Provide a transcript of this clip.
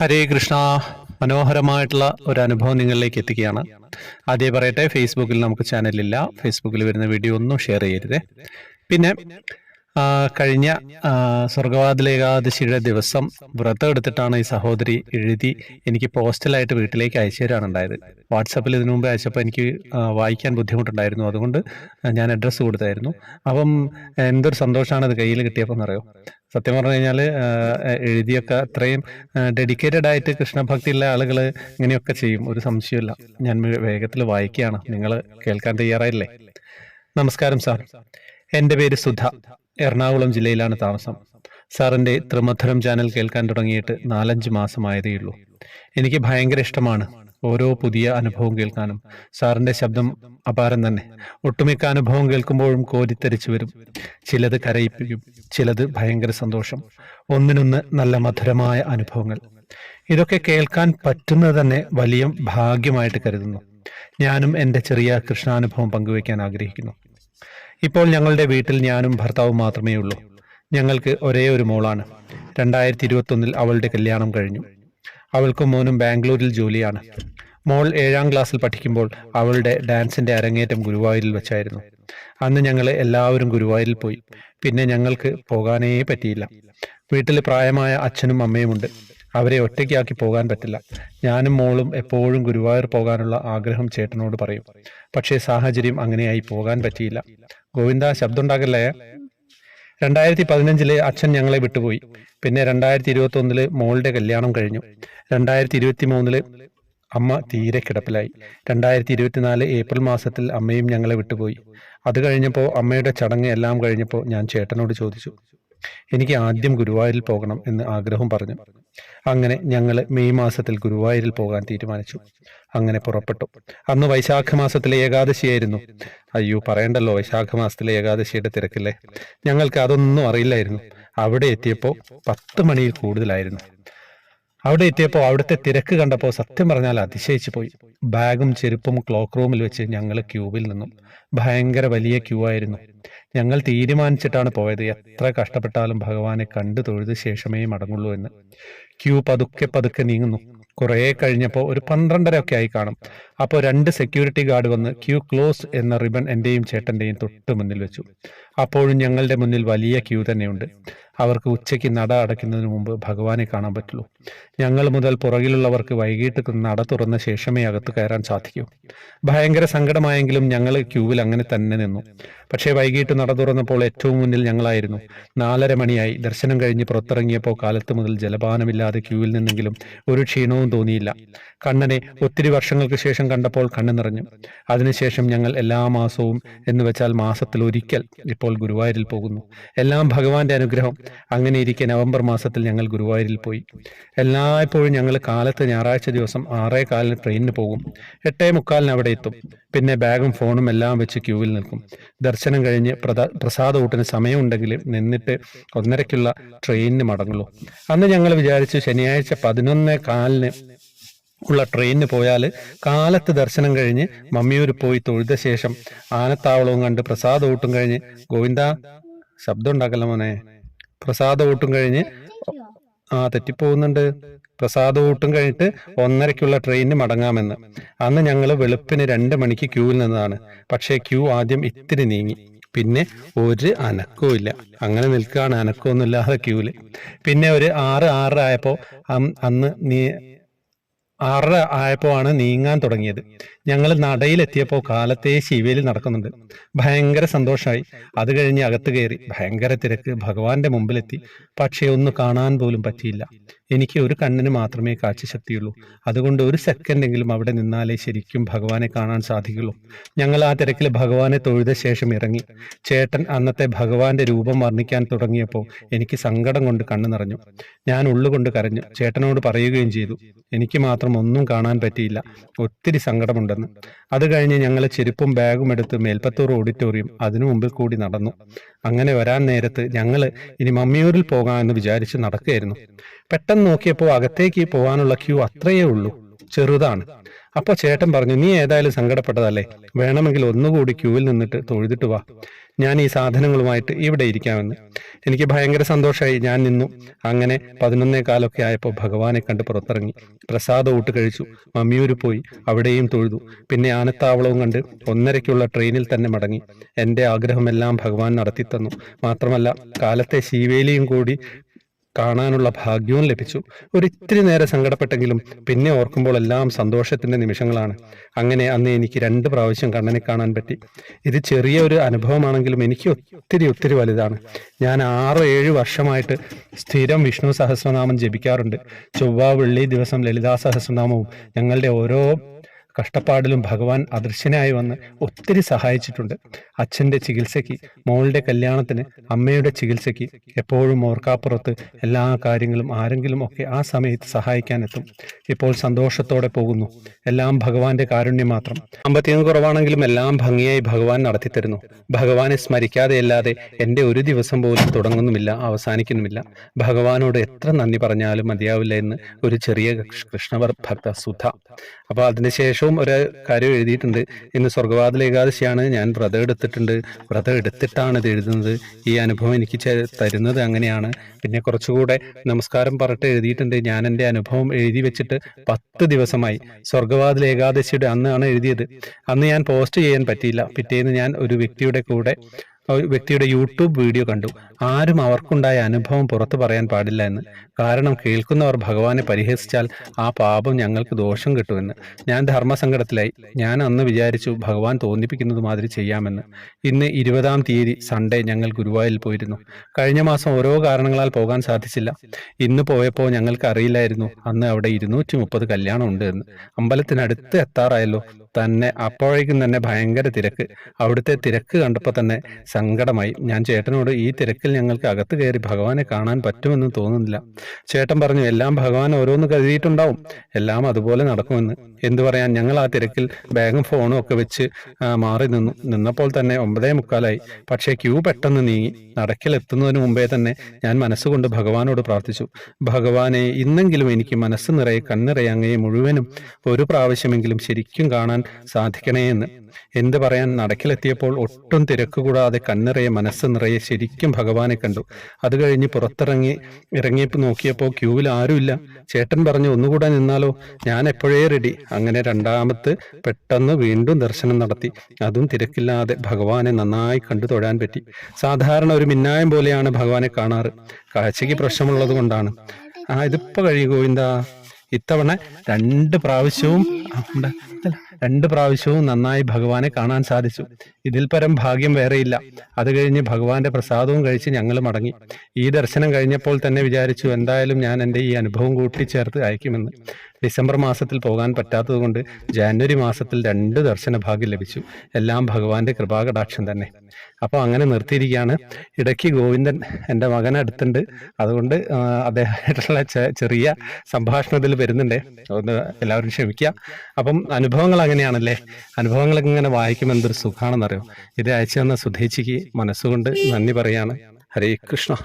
ഹരേ കൃഷ്ണ മനോഹരമായിട്ടുള്ള ഒരു അനുഭവം നിങ്ങളിലേക്ക് എത്തിക്കുകയാണ്. ആദ്യം പറയട്ടെ ഫേസ്ബുക്കിൽ നമുക്ക് ചാനലില്ല ഫേസ്ബുക്കിൽ വരുന്ന വീഡിയോ ഒന്നും ഷെയർ ചെയ്യരുത്. പിന്നെ കഴിഞ്ഞ സ്വർഗവാതിൽ ഏകാദശിയുടെ ദിവസം വ്രതം എടുത്തിട്ടാണ് ഈ സഹോദരി എഴുതി എനിക്ക് പോസ്റ്റലായിട്ട് വീട്ടിലേക്ക് അയച്ചു തരാണ് ഉണ്ടായത്. വാട്സപ്പിൽ ഇതിനു മുമ്പ് അയച്ചപ്പോൾ എനിക്ക് വായിക്കാൻ ബുദ്ധിമുട്ടുണ്ടായിരുന്നു. അതുകൊണ്ട് ഞാൻ അഡ്രസ്സ് കൊടുത്തായിരുന്നു. അപ്പം എന്തൊരു സന്തോഷമാണ് അത് കയ്യിൽ കിട്ടിയപ്പോൾ എന്നറിയോ സത്യം പറഞ്ഞു കഴിഞ്ഞാൽ എഴുതിയൊക്കെ അത്രയും ഡെഡിക്കേറ്റഡ് ആയിട്ട് കൃഷ്ണഭക്തിയുള്ള ആളുകൾ ഇങ്ങനെയൊക്കെ ചെയ്യും. ഒരു സംശയമില്ല ഞാൻ വേഗത്തിൽ വായിക്കുകയാണ്. നിങ്ങൾ കേൾക്കാൻ തയ്യാറായില്ലേ? നമസ്കാരം സാർ. എന്റെ പേര് സുധ. എറണാകുളം ജില്ലയിലാണ് താമസം. സാറിന്റെ ത്രിമധുരം ചാനൽ കേൾക്കാൻ തുടങ്ങിയിട്ട് നാലഞ്ച് മാസമായതേ ഉള്ളൂ. എനിക്ക് ഭയങ്കര ഇഷ്ടമാണ് ഓരോ പുതിയ അനുഭവം കേൾക്കാനും. സാറിന്റെ ശബ്ദം അപാരം തന്നെ. ഒട്ടുമിക്ക അനുഭവം കേൾക്കുമ്പോഴും കോരിത്തെറിച്ചു വരും. ചിലത് കരയിപ്പിക്കും ചിലത് ഭയങ്കര സന്തോഷം. ഒന്നിനൊന്ന് നല്ല മധുരമായ അനുഭവങ്ങൾ. ഇതൊക്കെ കേൾക്കാൻ പറ്റുന്നത് തന്നെ വലിയ ഭാഗ്യമായിട്ട് കരുതുന്നു. ഞാനും എന്റെ ചെറിയ കൃഷ്ണാനുഭവം പങ്കുവയ്ക്കാൻ ആഗ്രഹിക്കുന്നു. ഇപ്പോൾ ഞങ്ങളുടെ വീട്ടിൽ ഞാനും ഭർത്താവും മാത്രമേ ഉള്ളൂ. ഞങ്ങൾക്ക് ഒരേ ഒരു മോളാണ്. രണ്ടായിരത്തി ഇരുപത്തൊന്നിൽ അവളുടെ കല്യാണം കഴിഞ്ഞു. അവൾക്കും മോനും ബാംഗ്ലൂരിൽ ജോലിയാണ്. മോൾ ഏഴാം ക്ലാസ്സിൽ പഠിക്കുമ്പോൾ അവളുടെ ഡാൻസിന്റെ അരങ്ങേറ്റം ഗുരുവായൂരിൽ വെച്ചായിരുന്നു. അന്ന് ഞങ്ങൾ എല്ലാവരും ഗുരുവായൂരിൽ പോയി. പിന്നെ ഞങ്ങൾക്ക് പോകാനേ പറ്റിയില്ല. വീട്ടിൽ പ്രായമായ അച്ഛനും അമ്മയുമുണ്ട് അവരെ ഒറ്റയ്ക്കാക്കി പോകാൻ പറ്റില്ല. ഞാനും മോളും എപ്പോഴും ഗുരുവായൂർ പോകാനുള്ള ആഗ്രഹം ചേട്ടനോട് പറയും. പക്ഷേ സാഹചര്യം അങ്ങനെയായി പോകാൻ പറ്റിയില്ല. ഗോവിന്ദ ശബ്ദമുണ്ടാകല്ലേ? രണ്ടായിരത്തി പതിനഞ്ചിൽ അച്ഛൻ ഞങ്ങളെ വിട്ടുപോയി. പിന്നെ രണ്ടായിരത്തി ഇരുപത്തി ഒന്നിൽ മോളുടെ കല്യാണം കഴിഞ്ഞു. രണ്ടായിരത്തി ഇരുപത്തി മൂന്നിൽ അമ്മ തീരെ കിടപ്പിലായി. രണ്ടായിരത്തി ഇരുപത്തിനാല് ഏപ്രിൽ മാസത്തിൽ അമ്മയും ഞങ്ങളെ വിട്ടുപോയി. അത് കഴിഞ്ഞപ്പോൾ അമ്മയുടെ ചടങ്ങ് എല്ലാം കഴിഞ്ഞപ്പോൾ ഞാൻ ചേട്ടനോട് ചോദിച്ചു. എനിക്ക് ആദ്യം ഗുരുവായൂരിൽ പോകണം എന്ന് ആഗ്രഹം പറഞ്ഞു. അങ്ങനെ ഞങ്ങൾ മെയ് മാസത്തിൽ ഗുരുവായൂരിൽ പോകാൻ തീരുമാനിച്ചു. അങ്ങനെ പുറപ്പെട്ടു. അന്ന് വൈശാഖ മാസത്തിലെ ഏകാദശിയായിരുന്നു. അയ്യോ പറയണ്ടല്ലോ വൈശാഖ മാസത്തിലെ ഏകാദശിയുടെ തിരക്കില്ലേ? ഞങ്ങൾക്ക് അതൊന്നും അറിയില്ലായിരുന്നു. അവിടെ എത്തിയപ്പോൾ പത്ത് മണിയിൽ കൂടുതലായിരുന്നു. അവിടെ എത്തിയപ്പോൾ അവിടുത്തെ തിരക്ക് കണ്ടപ്പോൾ സത്യം പറഞ്ഞാൽ അതിശയിച്ചു പോയി. ബാഗും ചെരുപ്പും ക്ലോക്ക് റൂമിൽ വെച്ച് ഞങ്ങൾ ക്യൂവിൽ നിന്നും. ഭയങ്കര വലിയ ക്യൂ ആയിരുന്നു. ഞങ്ങൾ തീരുമാനിച്ചിട്ടാണ് പോയത്. എത്ര കഷ്ടപ്പെട്ടാലും ഭഗവാനെ കണ്ടു തൊഴുത ശേഷമേ മടങ്ങുള്ളൂ എന്ന്. ക്യൂ പതുക്കെ പതുക്കെ നീങ്ങുന്നു. കുറേ കഴിഞ്ഞപ്പോൾ ഒരു പന്ത്രണ്ടര ഒക്കെ ആയി കാണും. അപ്പോൾ രണ്ട് സെക്യൂരിറ്റി ഗാർഡ് വന്ന് ക്യൂ ക്ലോസ് എന്ന റിബൺ എന്റെയും ചേട്ടന്റെയും തൊട്ട് മുന്നിൽ വെച്ചു. അപ്പോഴും ഞങ്ങളുടെ മുന്നിൽ വലിയ ക്യൂ തന്നെയുണ്ട്. അവർക്ക് ഉച്ചയ്ക്ക് നട അടയ്ക്കുന്നതിന് മുമ്പ് ഭഗവാനെ കാണാൻ പറ്റുള്ളൂ. ഞങ്ങൾ മുതൽ പുറകിലുള്ളവർക്ക് വൈകിട്ട് നട തുറന്ന ശേഷമേ അകത്ത് കയറാൻ സാധിക്കൂ. ഭയങ്കര സങ്കടമായെങ്കിലും ഞങ്ങൾ ക്യൂവിൽ അങ്ങനെ തന്നെ നിന്നു. പക്ഷേ വൈകിട്ട് നട തുറന്നപ്പോൾ ഏറ്റവും മുന്നിൽ ഞങ്ങളായിരുന്നു. നാലര മണിയായി. ദർശനം കഴിഞ്ഞ് പുറത്തിറങ്ങിയപ്പോൾ കാലത്ത് മുതൽ ജലപാനമില്ലാതെ ക്യൂവിൽ നിന്നെങ്കിലും ഒരു ക്ഷീണവും തോന്നിയില്ല. കണ്ണനെ ഒത്തിരി വർഷങ്ങൾക്ക് ശേഷം കണ്ടപ്പോൾ കണ്ണു നിറഞ്ഞു. അതിനുശേഷം ഞങ്ങൾ എല്ലാ മാസവും എന്ന് വെച്ചാൽ മാസത്തിൽ ഒരിക്കൽ ഇപ്പോൾ ഗുരുവായൂരിൽ പോകുന്നു. എല്ലാം ഭഗവാന്റെ അനുഗ്രഹം. അങ്ങനെ ഇരിക്കെ നവംബർ മാസത്തിൽ ഞങ്ങൾ ഗുരുവായൂരിൽ പോയി. എല്ലായ്പ്പോഴും ഞങ്ങൾ കാലത്ത് ഞായറാഴ്ച ദിവസം ആറേ കാലിന് ട്രെയിനിന് പോകും. എട്ടേ മുക്കാലിന് അവിടെ എത്തും. പിന്നെ ബാഗും ഫോണും എല്ലാം വെച്ച് ക്യൂവിൽ നിൽക്കും. ദർശനം കഴിഞ്ഞ് പ്രസാദ ഊട്ടിന് സമയമുണ്ടെങ്കിൽ നിന്നിട്ട് ഒന്നരയ്ക്കുള്ള ട്രെയിനിന് മടങ്ങുള്ളൂ. അന്ന് ഞങ്ങൾ വിചാരിച്ചു ശനിയാഴ്ച പതിനൊന്നേ കാലിന് ഉള്ള ട്രെയിനിന് പോയാൽ കാലത്ത് ദർശനം കഴിഞ്ഞ് മമ്മിയൂർ പോയി തൊഴുത ശേഷം ആനത്താവളവും കണ്ട് പ്രസാദ ഊട്ടും കഴിഞ്ഞ് ഗോവിന്ദ ശബ്ദം ഉണ്ടാക്കല്ല മോനെ? പ്രസാദ ഊട്ടും കഴിഞ്ഞ് ആ തെറ്റിപ്പോകുന്നുണ്ട് പ്രസാദ ഊട്ടും കഴിഞ്ഞിട്ട് ഒന്നരയ്ക്കുള്ള ട്രെയിനിന് മടങ്ങാമെന്ന്. അന്ന് ഞങ്ങൾ വെളുപ്പിന് രണ്ട് മണിക്ക് ക്യൂവിൽ നിന്നതാണ്. പക്ഷേ ക്യൂ ആദ്യം ഇത്തിരി നീങ്ങി. പിന്നെ ഒരു അനക്കവും ഇല്ല. അങ്ങനെ നിൽക്കുകയാണ് അനക്കമൊന്നും ഇല്ലാതെ ക്യൂവിൽ പിന്നെ ഒരു ആറ് ആറ് ആയപ്പോൾ അന്ന് നീ ആറര ആയപ്പോ ആണ് നീങ്ങാൻ തുടങ്ങിയത്. ഞങ്ങൾ നടയിലെത്തിയപ്പോൾ കാലത്തെ ശിവയിൽ നടക്കുന്നുണ്ട്. ഭയങ്കര സന്തോഷമായി അത് കഴിഞ്ഞ് അകത്ത് കയറി ഭയങ്കര തിരക്ക്. ഭഗവാന്റെ മുമ്പിലെത്തി. പക്ഷേ ഒന്ന് കാണാൻ പോലും പറ്റിയില്ല. എനിക്ക് ഒരു കണ്ണിന് മാത്രമേ കാഴ്ചശക്തിയുള്ളൂ. അതുകൊണ്ട് ഒരു സെക്കൻഡെങ്കിലും അവിടെ നിന്നാലേ ശരിക്കും ഭഗവാനെ കാണാൻ സാധിക്കുള്ളൂ. ഞങ്ങൾ ആ തിരക്കിൽ ഭഗവാനെ തൊഴുത ശേഷം ഇറങ്ങി. ചേട്ടൻ അന്നത്തെ ഭഗവാന്റെ രൂപം വർണിക്കാൻ തുടങ്ങിയപ്പോൾ എനിക്ക് സങ്കടം കൊണ്ട് കണ്ണു നിറഞ്ഞു. ഞാൻ ഉള്ളുകൊണ്ട് കരഞ്ഞു. ചേട്ടനോട് പറയുകയും ചെയ്തു. എനിക്ക് മാത്രം ഒന്നും കാണാൻ പറ്റിയില്ല. ഒത്തിരി സങ്കടമുണ്ടെന്ന്. അത് കഴിഞ്ഞ് ഞങ്ങൾ ചെരുപ്പും ബാഗും എടുത്ത് മേൽപ്പത്തൂർ ഓഡിറ്റോറിയം അതിനു മുമ്പിൽ കൂടി നടന്നു. അങ്ങനെ വരാൻ നേരത്ത് ഞങ്ങൾ ഇനി മമ്മിയൂരിൽ പോകാമെന്ന് വിചാരിച്ച് നടക്കുകയായിരുന്നു. പെട്ടെന്ന് നോക്കിയപ്പോൾ അകത്തേക്ക് പോകാനുള്ള ക്യൂ അത്രയേ ഉള്ളൂ. ചെറുതാണ്. അപ്പോൾ ചേട്ടൻ പറഞ്ഞു നീ ഏതായാലും സങ്കടപ്പെട്ടതല്ലേ? വേണമെങ്കിൽ ഒന്നുകൂടി ക്യൂവിൽ നിന്നിട്ട് തൊഴുതിട്ട് വാ. ഞാൻ ഈ സാധനങ്ങളുമായിട്ട് ഇവിടെ ഇരിക്കാമെന്ന്. എനിക്ക് ഭയങ്കര സന്തോഷമായി ഞാൻ നിന്നു. അങ്ങനെ പതിനൊന്നേ കാലൊക്കെ ആയപ്പോൾ ഭഗവാനെ കണ്ട് പുറത്തിറങ്ങി. പ്രസാദം ഊട്ട് കഴിച്ചു. മമ്മിയൂര് പോയി. അവിടെയും തൊഴുതു. പിന്നെ ആനത്താവളവും കണ്ട് ഒന്നരയ്ക്കുള്ള ട്രെയിനിൽ തന്നെ മടങ്ങി. എന്റെ ആഗ്രഹമെല്ലാം ഭഗവാൻ നടത്തി തന്നു മാത്രമല്ല കാലത്തെ ശീവേലിയും കൂടി കാണാനുള്ള ഭാഗ്യവും ലഭിച്ചു. ഒരിത്തിരി നേരം സങ്കടപ്പെട്ടെങ്കിലും പിന്നെ ഓർക്കുമ്പോൾ എല്ലാം സന്തോഷത്തിന്റെ നിമിഷങ്ങളാണ്. അങ്ങനെ അന്ന് എനിക്ക് രണ്ട് പ്രാവശ്യം കണ്ണനെ കാണാൻ പറ്റി. ഇത് ചെറിയ ഒരു അനുഭവമാണെങ്കിലും എനിക്ക് ഒത്തിരി ഒത്തിരി വലുതാണ്. ഞാൻ ആറ് ഏഴ് വർഷമായിട്ട് സ്ഥിരം വിഷ്ണു സഹസ്രനാമം ജപിക്കാറുണ്ട്. ചൊവ്വ വെള്ളി ദിവസം ലളിതാ സഹസ്രനാമവും ഞങ്ങളുടെ ഓരോ കഷ്ടപ്പാടിലും ഭഗവാൻ അദൃശ്യനായി വന്ന് ഒത്തിരി സഹായിച്ചിട്ടുണ്ട്. അച്ഛന്റെ ചികിത്സയ്ക്ക് മോളുടെ കല്യാണത്തിന് അമ്മയുടെ ചികിത്സയ്ക്ക് എപ്പോഴും ഓർക്കാപ്പുറത്ത് എല്ലാ കാര്യങ്ങളും ആരെങ്കിലും ഒക്കെ ആ സമയത്ത് സഹായിക്കാനെത്തും ഇപ്പോൾ സന്തോഷത്തോടെ പോകുന്നു. എല്ലാം ഭഗവാന്റെ കാരുണ്യം മാത്രം. സാമ്പത്തികം കുറവാണെങ്കിലും എല്ലാം ഭംഗിയായി ഭഗവാൻ നടത്തിത്തരുന്നു. ഭഗവാനെ സ്മരിക്കാതെയല്ലാതെ എന്റെ ഒരു ദിവസം പോലും തുടങ്ങുന്നുമില്ല അവസാനിക്കുന്നുമില്ല. ഭഗവാനോട് എത്ര നന്ദി പറഞ്ഞാലും മതിയാവില്ല എന്ന് ഒരു ചെറിയ കൃഷ്ണവർ ഭക്ത സുധ. അപ്പോൾ അതിനുശേഷവും ഒരു കാര്യം എഴുതിയിട്ടുണ്ട്. ഇന്ന് സ്വർഗവാതിൽ ഏകാദശിയാണ്. ഞാൻ വ്രതം എടുത്തിട്ടുണ്ട്. വ്രതം എടുത്തിട്ടാണ് ഇത് എഴുതുന്നത്. ഈ അനുഭവം എനിക്ക് തരുന്നത് അങ്ങനെയാണ്. പിന്നെ കുറച്ചുകൂടെ നമസ്കാരം പറഞ്ഞിട്ട് എഴുതിയിട്ടുണ്ട്. ഞാൻ എന്റെ അനുഭവം എഴുതി വെച്ചിട്ട് പത്ത് ദിവസമായി. സ്വർഗവാതിൽ ഏകാദശിയുടെ അന്നാണ് എഴുതിയത്. അന്ന് ഞാൻ പോസ്റ്റ് ചെയ്യാൻ പറ്റിയില്ല. പിറ്റേന്ന് ഞാൻ ഒരു വ്യക്തിയുടെ കൂടെ വ്യക്തിയുടെ യൂട്യൂബ് വീഡിയോ കണ്ടു. ആരും അവർക്കുണ്ടായ അനുഭവം പുറത്തു പറയാൻ പാടില്ല എന്ന്. കാരണം കേൾക്കുന്നവർ ഭഗവാനെ പരിഹസിച്ചാൽ ആ പാപം ഞങ്ങൾക്ക് ദോഷം കിട്ടുമെന്ന്. ഞാൻ ധർമ്മസങ്കടത്തിലായി. ഞാൻ അന്ന് വിചാരിച്ചു ഭഗവാൻ തോന്നിപ്പിക്കുന്നത് മാതിരി ചെയ്യാമെന്ന്. ഇന്ന് ഇരുപതാം തീയതി സൺഡേ ഞങ്ങൾ ഗുരുവായൂരിൽ പോയിരുന്നു. കഴിഞ്ഞ മാസം ഓരോ കാരണങ്ങളാൽ പോകാൻ സാധിച്ചില്ല. ഇന്ന് പോയപ്പോൾ ഞങ്ങൾക്ക് അറിയില്ലായിരുന്നു. അന്ന് അവിടെ ഇരുന്നൂറ്റി മുപ്പത് കല്യാണം ഉണ്ട് എന്ന്. അമ്പലത്തിനടുത്ത് എത്താറായല്ലോ. തന്നെ അപ്പോഴേക്കും തന്നെ ഭയങ്കര തിരക്ക്. അവിടുത്തെ തിരക്ക് കണ്ടപ്പോൾ തന്നെ സങ്കടമായി. ഞാൻ ചേട്ടനോട് ഈ തിരക്കിൽ ഞങ്ങൾക്ക് അകത്ത് കയറി ഭഗവാനെ കാണാൻ പറ്റുമെന്ന് തോന്നുന്നില്ല. ചേട്ടൻ പറഞ്ഞു എല്ലാം ഭഗവാൻ ഓരോന്ന് കരുതിയിട്ടുണ്ടാവും. എല്ലാം അതുപോലെ നടക്കുമെന്ന്. എന്തു പറയാൻ ഞങ്ങൾ ആ തിരക്കിൽ ബാഗും ഫോണും ഒക്കെ വെച്ച് മാറി നിന്നു. നിന്നപ്പോൾ തന്നെ ഒമ്പതേ മുക്കാലായി. പക്ഷേ ക്യൂ പെട്ടെന്ന് നീങ്ങി. നടക്കിൽ എത്തുന്നതിന് മുമ്പേ തന്നെ ഞാൻ മനസ്സുകൊണ്ട് ഭഗവാനോട് പ്രാർത്ഥിച്ചു. ഭഗവാനെ ഇന്നെങ്കിലും എനിക്ക് മനസ്സ് നിറയെ കണ്ണിറയെ അങ്ങയെ മുഴുവനും ഒരു പ്രാവശ്യമെങ്കിലും ശരിക്കും കാണാൻ സാധിക്കണേ എന്ന്. എന്ത് പറയാൻ നടക്കിലെത്തിയപ്പോൾ ഒട്ടും തിരക്കുകൂടാതെ കണ്ണിറയെ മനസ്സ് നിറയെ ശരിക്കും ഭഗവാനെ കണ്ടു. അത് കഴിഞ്ഞ് പുറത്തിറങ്ങി ഇറങ്ങിയപ്പോൾ നോക്കിയപ്പോൾ ക്യൂവിൽ ആരുമില്ല. ചേട്ടൻ പറഞ്ഞു ഒന്നുകൂടെ നിന്നാലോ? ഞാൻ എപ്പോഴേ റെഡി അങ്ങനെ രണ്ടാമത്ത് പെട്ടെന്ന് വീണ്ടും ദർശനം നടത്തി. അതും തിരക്കില്ലാതെ ഭഗവാനെ നന്നായി കണ്ടു തൊഴാൻ പറ്റി. സാധാരണ ഒരു മിന്നായം പോലെയാണ് ഭഗവാനെ കാണാറ്. കാഴ്ചയ്ക്ക് പ്രശ്നമുള്ളത് കൊണ്ടാണ്. ആ ഇതിപ്പോ കഴിയും ഗോവിന്ദ? ഇത്തവണ രണ്ട് പ്രാവശ്യവും രണ്ട് പ്രാവശ്യവും നന്നായി ഭഗവാനെ കാണാൻ സാധിച്ചു. ഇതിൽ പരം ഭാഗ്യം വേറെയില്ല. അത് കഴിഞ്ഞ് ഭഗവാന്റെ പ്രസാദവും കഴിച്ച് ഞങ്ങൾ മടങ്ങി. ഈ ദർശനം കഴിഞ്ഞപ്പോൾ തന്നെ വിചാരിച്ചു എന്തായാലും ഞാൻ എന്റെ ഈ അനുഭവം കൂട്ടിച്ചേർത്ത് അയക്കുമെന്ന്. ഡിസംബർ മാസത്തിൽ പോകാൻ പറ്റാത്തതുകൊണ്ട് ജാനുവരി മാസത്തിൽ രണ്ട് ദർശന ഭാഗ്യം ലഭിച്ചു. എല്ലാം ഭഗവാന്റെ കൃപാകടാക്ഷം തന്നെ. അപ്പോൾ അങ്ങനെ നിർത്തിയിരിക്കുകയാണ്. ഇടയ്ക്ക് ഗോവിന്ദൻ എന്റെ മകൻ അടുത്തുണ്ട്. അതുകൊണ്ട് അദ്ദേഹമായിട്ടുള്ള ചെറിയ സംഭാഷണത്തിൽ വരുന്നുണ്ട്. ഒന്ന് എല്ലാവരും ക്ഷമിക്കുക. അപ്പം അനുഭവങ്ങൾ അങ്ങനെയാണല്ലേ? അനുഭവങ്ങളൊക്കെ ഇങ്ങനെ വായിക്കുമ്പോൾ എന്തൊരു സുഖാണെന്നറിയോ? ഇത് അയച്ചു തന്ന സുധേച്ചിക്ക് മനസ്സുകൊണ്ട് നന്ദി പറയാണ്. ഹരേ കൃഷ്ണ.